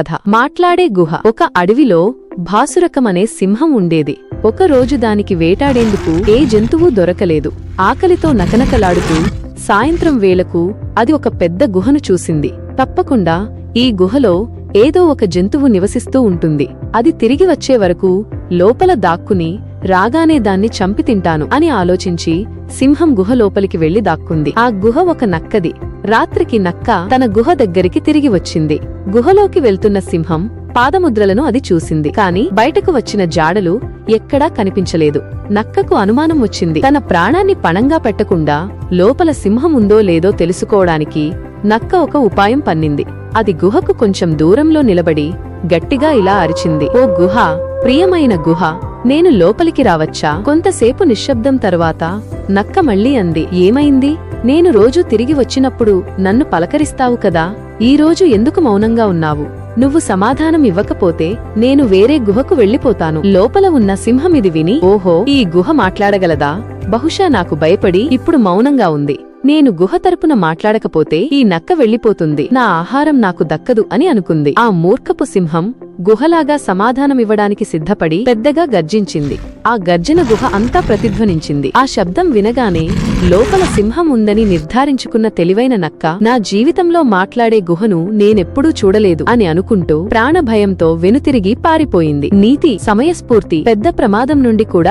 కథ. మాట్లాడే గుహ. ఒక అడవిలో భాసురకమనే సింహం ఉండేది. ఒక రోజు దానికి వేటాడేందుకు ఏ జంతువు దొరకలేదు. ఆకలితో నకనకలాడుతూ సాయంత్రం వేళకు అది ఒక పెద్ద గుహను చూసింది. తప్పకుండా ఈ గుహలో ఏదో ఒక జంతువు నివసిస్తూ ఉంటుంది. అది తిరిగి వచ్చే వరకు లోపల దాక్కుని రాగానే దాన్ని చంపి తింటాను అని ఆలోచించి సింహం గుహ లోపలికి వెళ్ళి దాక్కుంది. ఆ గుహ ఒక నక్కది. రాత్రికి నక్క తన గుహ దగ్గరికి తిరిగి వచ్చింది. గుహలోకి వెళ్తున్న సింహం పాదముద్రలను అది చూసింది. కాని బయటకు వచ్చిన జాడలు ఎక్కడా కనిపించలేదు. నక్కకు అనుమానం వచ్చింది. తన ప్రాణాన్ని పణంగా పెట్టకుండా లోపల సింహం ఉందో లేదో తెలుసుకోవడానికి నక్క ఒక ఉపాయం పన్నింది. అది గుహకు కొంచెం దూరంలో నిలబడి గట్టిగా ఇలా అరిచింది. ఓ గుహ ప్రియమైన గుహ నేను లోపలికి రావచ్చా? కొంతసేపు నిశ్శబ్దం తర్వాత నక్క మళ్ళీ అంది. ఏమైంది? నేను రోజు తిరిగి వచ్చినప్పుడు నన్ను పలకరిస్తావు కదా? ఈ రోజు ఎందుకు మౌనంగా ఉన్నావు? నువ్వు సమాధానం ఇవ్వకపోతే నేను వేరే గుహకు వెళ్ళిపోతాను. లోపల ఉన్న సింహమిది విని ఓహో ఈ గుహ మాట్లాడగలదా? బహుశా నాకు భయపడి ఇప్పుడు మౌనంగా ఉంది. నేను గుహ తరపున మాట్లాడకపోతే ఈ నక్క వెళ్ళిపోతుంది. నా ఆహారం నాకు దక్కదు అని అనుకుంది. ఆ మూర్ఖపు సింహం గుహలాగా సమాధానమివ్వడానికి సిద్ధపడి పెద్దగా గర్జించింది. ఆ గర్జన గుహ అంతా ప్రతిధ్వనించింది. ఆ శబ్దం వినగానే లోపల సింహం ఉందని నిర్ధారించుకున్న తెలివైన నక్క నా జీవితంలో మాట్లాడే గుహను నేనెప్పుడూ చూడలేదు అని అనుకుంటూ ప్రాణభయంతో వెనుతిరిగి పారిపోయింది. నీతి సమయస్ఫూర్తి పెద్ద ప్రమాదం నుండి కూడా